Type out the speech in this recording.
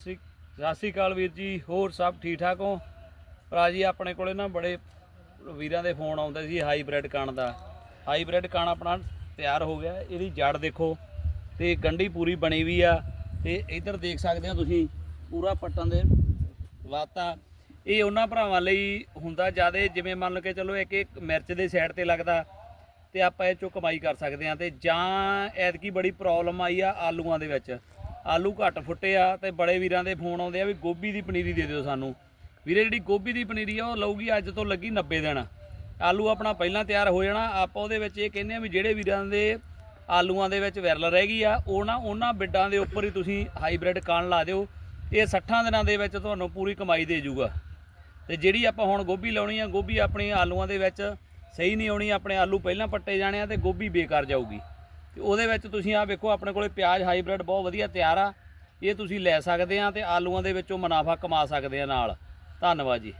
ਸ੍ਰੀ ਸਤਿ ਸ਼੍ਰੀ ਅਕਾਲ ਵੀਰ ਜੀ, ਹੋਰ ਸਭ ਠੀਕ ਠਾਕ ਹੋ? ਭਰਾ ਜੀ, ਆਪਣੇ ਕੋਲੇ ਨਾ ਬੜੇ ਵੀਰਾਂ ਦੇ ਫੋਨ ਆਉਂਦੇ ਸੀ ਹਾਈਬ੍ਰਿਡ ਕਣ ਦਾ। ਹਾਈਬ੍ਰਿਡ ਕਣ ਆਪਣਾ ਤਿਆਰ ਹੋ ਗਿਆ, ਇਹਦੀ ਜੜ ਦੇਖੋ, ਤੇ ਗੰਢੀ ਪੂਰੀ ਬਣੀ ਵੀ ਆ, ਤੇ ਇੱਧਰ ਦੇਖ ਸਕਦੇ ਹੋ ਤੁਸੀਂ, ਪੂਰਾ ਪੱਟਣ ਦੇ ਵਾਤਾ। ਇਹ ਉਹਨਾਂ ਭਰਾਵਾਂ ਲਈ ਹੁੰਦਾ ਜ਼ਿਆਦਾ, ਜਿਵੇਂ ਮੰਨ ਕੇ ਚਲੋ ਇੱਕ ਇੱਕ ਮਿਰਚ ਦੇ ਸਾਈਡ ਤੇ ਲੱਗਦਾ, ਤੇ ਆਪਾਂ ਇਹ ਚੋਂ ਕਮਾਈ ਕਰ ਸਕਦੇ ਆ ਤੇ ਜਾਂ ਐਤਕੀ ਬੜੀ ਪ੍ਰੋਬਲਮ ਆਈ ਆ ਆਲੂਆਂ ਦੇ ਵਿੱਚ। ਆਲੂ ਘੱਟ ਫੁੱਟੇ ਆ ਤੇ ਬੜੇ ਵੀਰਾਂ ਦੇ ਫੋਨ ਆਉਂਦੇ ਆ ਵੀ ਗੋਭੀ ਦੀ ਪਨੀਰੀ ਦੇ ਦਿਓ ਸਾਨੂੰ। ਵੀਰੇ, ਜਿਹੜੀ ਗੋਭੀ ਦੀ ਪਨੀਰੀ ਆ, ਉਹ ਲਊਗੀ ਅੱਜ ਤੋਂ ਲੱਗੀ 90 ਦਿਨ। ਆਲੂ ਆਪਣਾ ਪਹਿਲਾਂ ਤਿਆਰ ਹੋ ਜਾਣਾ, ਆਪਾਂ ਉਹਦੇ ਵਿੱਚ ਇਹ ਕਹਿੰਦੇ ਆ ਵੀ ਜਿਹੜੇ ਵੀਰਾਂ ਦੇ ਆਲੂਆਂ ਦੇ ਵਿੱਚ ਵਿਰਲ ਰਹਿ ਗਈ ਆ, ਉਹ ਨਾ ਉਹਨਾਂ ਬਿੱਡਾਂ ਦੇ ਉੱਪਰ ਹੀ ਤੁਸੀਂ ਹਾਈਬ੍ਰਿਡ ਕਣ ਲਾ ਦਿਓ। ਇਹ 60 ਦਿਨਾਂ ਦੇ ਵਿੱਚ ਤੁਹਾਨੂੰ ਪੂਰੀ ਕਮਾਈ ਦੇ ਜਾਊਗਾ ਤੇ ਜਿਹੜੀ ਆਪਾਂ ਹੁਣ ਗੋਭੀ ਲਾਉਣੀ ਆ, ਗੋਭੀ ਆਪਣੀ ਆਲੂਆਂ ਦੇ ਵਿੱਚ ਸਹੀ ਨਹੀਂ ਆਉਣੀ, ਆਪਣੇ ਆਲੂ ਪਹਿਲਾਂ ਪੱਟੇ ਜਾਣੇ ਆ ਤੇ ਗੋਭੀ ਬੇਕਾਰ ਜਾਊਗੀ। ਉਹਦੇ ਵਿੱਚ ਤੁਸੀਂ ਆ ਵੇਖੋ, ਆਪਣੇ ਕੋਲੇ ਪਿਆਜ਼ ਹਾਈਬ੍ਰਿਡ ਬਹੁਤ ਵਧੀਆ ਤਿਆਰ ਆ। ਇਹ ਤੁਸੀਂ ਲੈ ਸਕਦੇ ਆ ਤੇ ਆਲੂਆਂ ਦੇ ਵਿੱਚੋਂ ਮੁਨਾਫਾ ਕਮਾ ਸਕਦੇ ਆ ਨਾਲ। ਧੰਨਵਾਦ ਜੀ।